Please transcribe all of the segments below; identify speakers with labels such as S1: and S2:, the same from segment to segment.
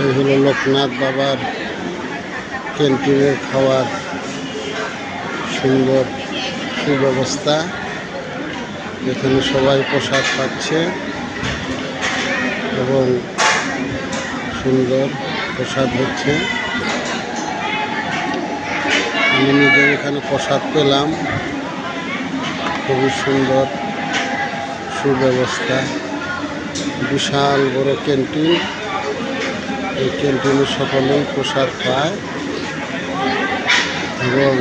S1: এই হলো লোকনাথ বাবার ক্যান্টিনের খাওয়ার সুন্দর সুব্যবস্থা এখানে সবাই প্রসাদ পাচ্ছে এবং সুন্দর প্রসাদ হচ্ছে। আমি নিজের এখানে প্রসাদ পেলাম। খুবই সুন্দর সুব্যবস্থা, বিশাল বড় ক্যান্টিন। এই ক্যান্টিনে সকলেই প্রসাদ পায় এবং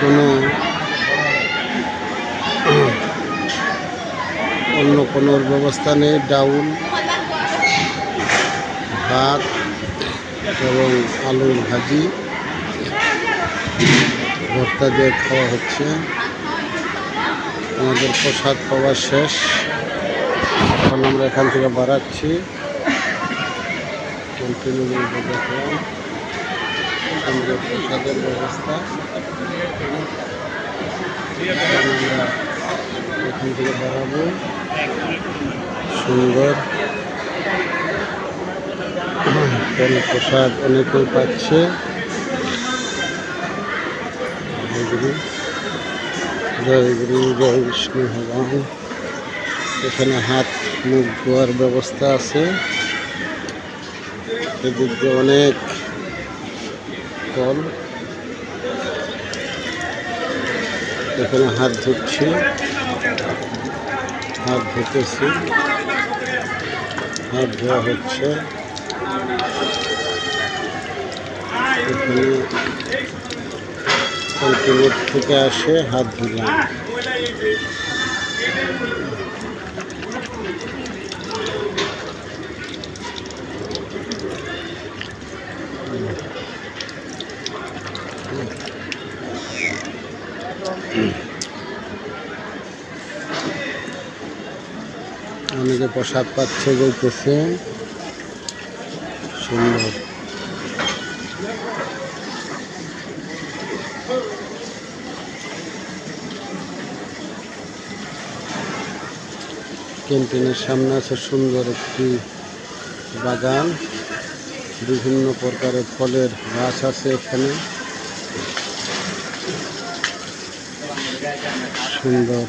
S1: কোনো অন্য কোনো ব্যবস্থা নেই। ডাউল, ভাত এবং আলুর ভাজি ভর্তা দিয়ে খাওয়া হচ্ছে। আমাদের প্রসাদ পাওয়া শেষ। এখন আমরা এখান থেকে বাড়াচ্ছি। কন্টিনিউ দেখলাম সুন্দর প্রসাদের ব্যবস্থা এখন আমরা এখান থেকে বাড়াবো সুন্দর। কোন প্রসাদ অনেকেই পাচ্ছে। জয়গুরু। জয়গুরু, জয় বিষ্ণু ভগবান। এখানে হাত, মুখ ধোয়ার ব্যবস্থা আছে। এদিক অনেক কল। এখানে হাত ধুচ্ছি হাত ধুতেছি হাত ধোয়া হচ্ছে। এখানে থেকে আসে, হাত ধুলাম অনেকে প্রসাদ পাচ্ছে বলতেছে, সুন্দর। ক্যান্টিনের সামনে আছে সুন্দর একটি বাগান। বিভিন্ন প্রকারের ফলের গাছ আছে এখানে। সুন্দর।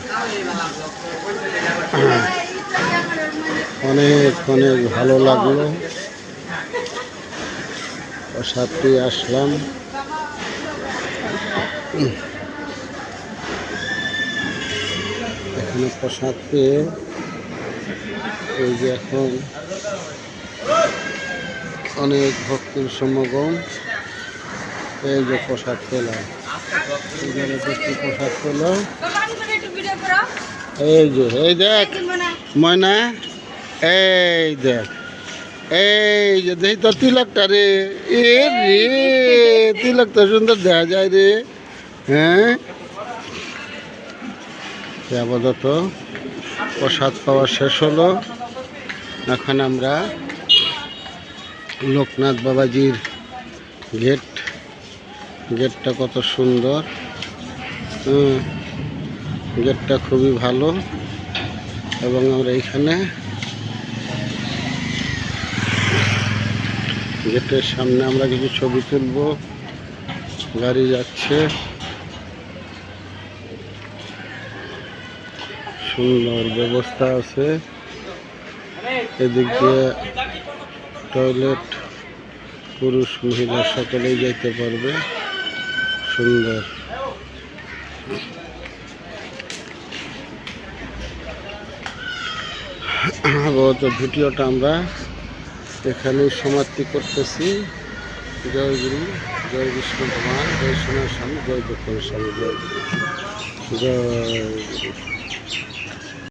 S1: অনেক অনেক ভালো লাগল। পেয়ে আসলাম। এখানে প্রসাদ পেয়ে এই যে এখন অনেক ভক্তির সমাগম। এই যে প্রসাদ দেখতে প্রসাদ পেল এই যে, এই দেখ, ময়না, এই দেখ, এই যে, দেখি তোর তিলকটা রে, এ রে, তিলকটা সুন্দর দেখা যায় রে হ্যাঁ? আপাতত প্রসাদ পাওয়া শেষ হলো। এখন আমরা লোকনাথ বাবাজির গেট গেটটা কত সুন্দর। গেটটা খুবই ভালো। এবং আমরা এখানে গেটের সামনে আমরা কিছু ছবি তুলব। গাড়ি যাচ্ছে। সুন্দর ব্যবস্থা আছে। এদিক দিয়ে টয়লেট, পুরুষ, মহিলা, সকলেই যেতে পারবে। সুন্দর আগত ভিডিওটা আমরা এখানেই সমাপ্তি করতেছি জয় গুরু, জয় বিষ্ণু ভগবান, জয় সোনার স্বামী, জয় দক্ষিণ স্বামী, জয়। জয়